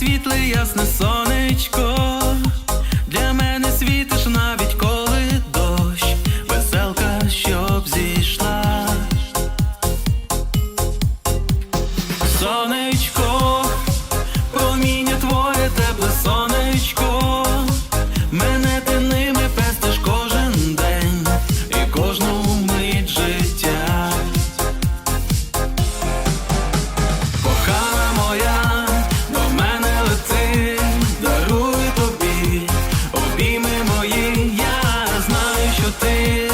світле, ясне сонечко, для мене світиш навіть коли дощ, веселка, щоб зійшла. Сонечко. Ми мої, я знаю, що ти.